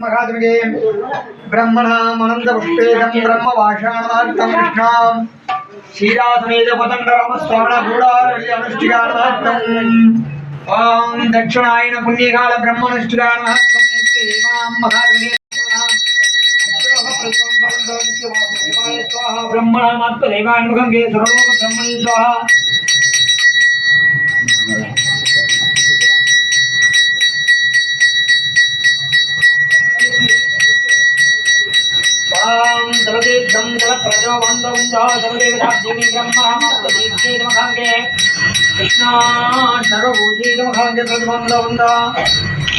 महात्मगे ब्रह्मणामनन्दपुष्पेदं ब्रह्मभाषाणार्थं कृष्णां क्षीरासमेतपतण्डरामस्वामिगूढारळि अनुष्ठिकार्थम् ॐ दक्षिणायन पुण्यकाल ब्रह्मनुष्ठिकार्थं नित्यदेवां महात्मगे ब्रह्मणामात्मदेवान्मुखं गे सर्वलोक ब्रह्मणि स्वाहा वेदं जगत्प्रजो बन्धवन्तो सर्वदेवताभ्यमि ब्रह्मणामस्तदीक्षेदमखाङ्गे कृष्णा सर्वभूतेदमखाङ्गे प्रजबन्धवन्तो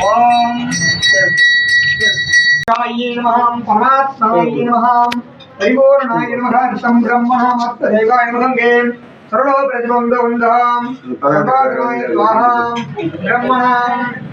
ॐ य नमः परमात्माय नमः परिपूर्णाय नमः संब्रह्मणामस्तदेवाय नमङ्गे सर्वो प्रजबन्धवन्तः सर्वाय स्वाहा ब्रह्मणाम्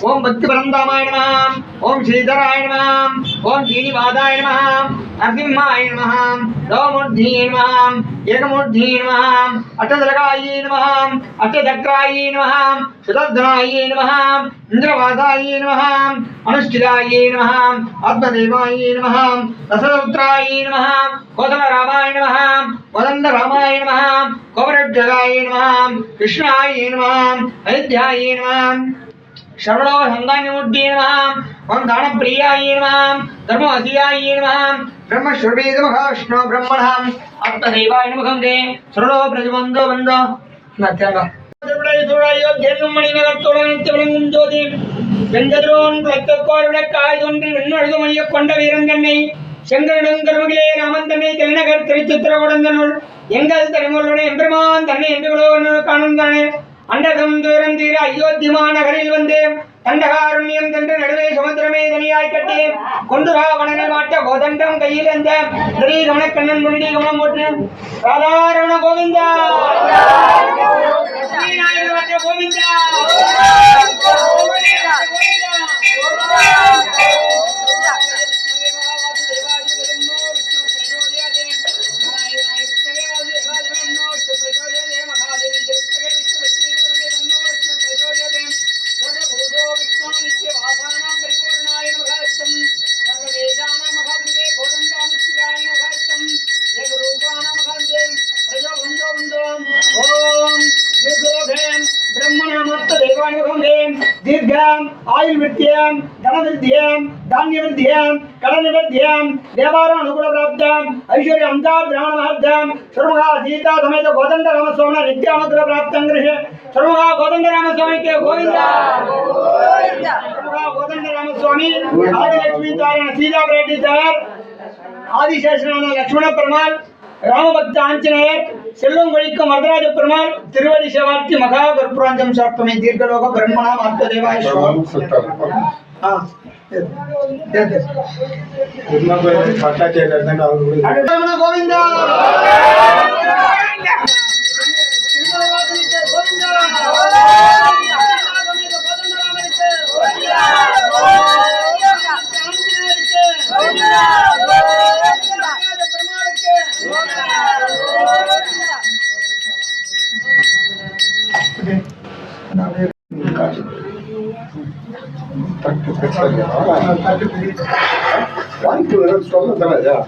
ஓம் பக்தி பரந்தாமாய நமாம் ஓம் ஸ்ரீதராய நமாம் ஓம் ஸ்ரீனிவாதாய நமாம் நரசிம்மாய நமாம் தோமூர்த்தியே நமாம் ஏகமூர்த்தியே நமாம் அஷ்டதலகாயே நமாம் அஷ்டதக்ராயே நமாம் சுதர்தனாயே நமாம் இந்திரவாதாயே நமாம் அனுஷ்டிராயே நமாம் ஆத்மதேவாயே நமாம் தசரௌத்ராயே நமாம் கோதமராமாய நமாம் வதந்த ராமாய நமாம் கோபரட்சகாயே நமாம் கிருஷ்ணாயே நமாம் அயோத்தியாயே நமாம் சரளோ சந்தானிமுத்தீர்மாம் ஓம் தானப்பிரியாயீர்மாம் தர்மவசியாயீர்மாம் பிரம்மஸ்வரீதமகாஷ்ணோ பிரம்மணாம் அத்த தெய்வாய நமகம் தே சரளோ பிரதிபந்தோ வந்தோ நத்தியங்கா விளங்கும் ஜோதி வெந்ததோன் ரத்தக்கோர் விளக்காய் ஒன்று விண்ணழுது மைய கொண்ட வீரங்கண்ணை செங்கரிடம் கருமகளே ராமன் தன்னை தலைநகர் திருச்சித்திரகுடந்தனுள் எங்கள் தலைமுறையுடைய எம்பெருமான் தன்னை என்று காணும் தானே அண்டகம் தூரம் தீர அயோத்திமா நகரில் வந்து தண்டகாருண்யம் தன்று நடுவே சமுத்திரமே தனியாய் கட்டி கொண்டுரா வனனை மாட்ட கோதண்டம் கையில் அந்த ஸ்ரீ கமனக்கண்ணன் முன்னடி கமனம் போட்டு. ராதாரமண கோவிந்தா. கோவிந்தா. दीर्घ्यां आयुर्वृद्ध्यां धनवृद्ध्यां धान्यवृद्ध्यां कलनिवृद्ध्यां देवारानुकूलप्राप्त्यां ऐश्वर्यंसाद्रामहर्ध्यां सर्वगा सीता समेत गोदंड रामस्वामन नित्यानुग्रह प्राप्तं गृहे सर्वगा गोदंड रामस्वामी के गोविंदा सर्वगा गोदंड रामस्वामी आदिलक्ष्मी तारण सीता रेड्डी तार आदिशेषनाथ लक्ष्मण परमाल रामभक्त आंजनेय செல்வம் கொழிக்கும் வரதராஜ பெருமாள் திருவடி சேவார்த்தி மகா கற்பூராஞ்சம் சாப்பிட்டமை தீர்க்கலோக பிரம்மணா ஆ அடுத்தவன கோவிந்தா 가지. 딱 똑같이 하냐. 와인 그거는 좀 달라야.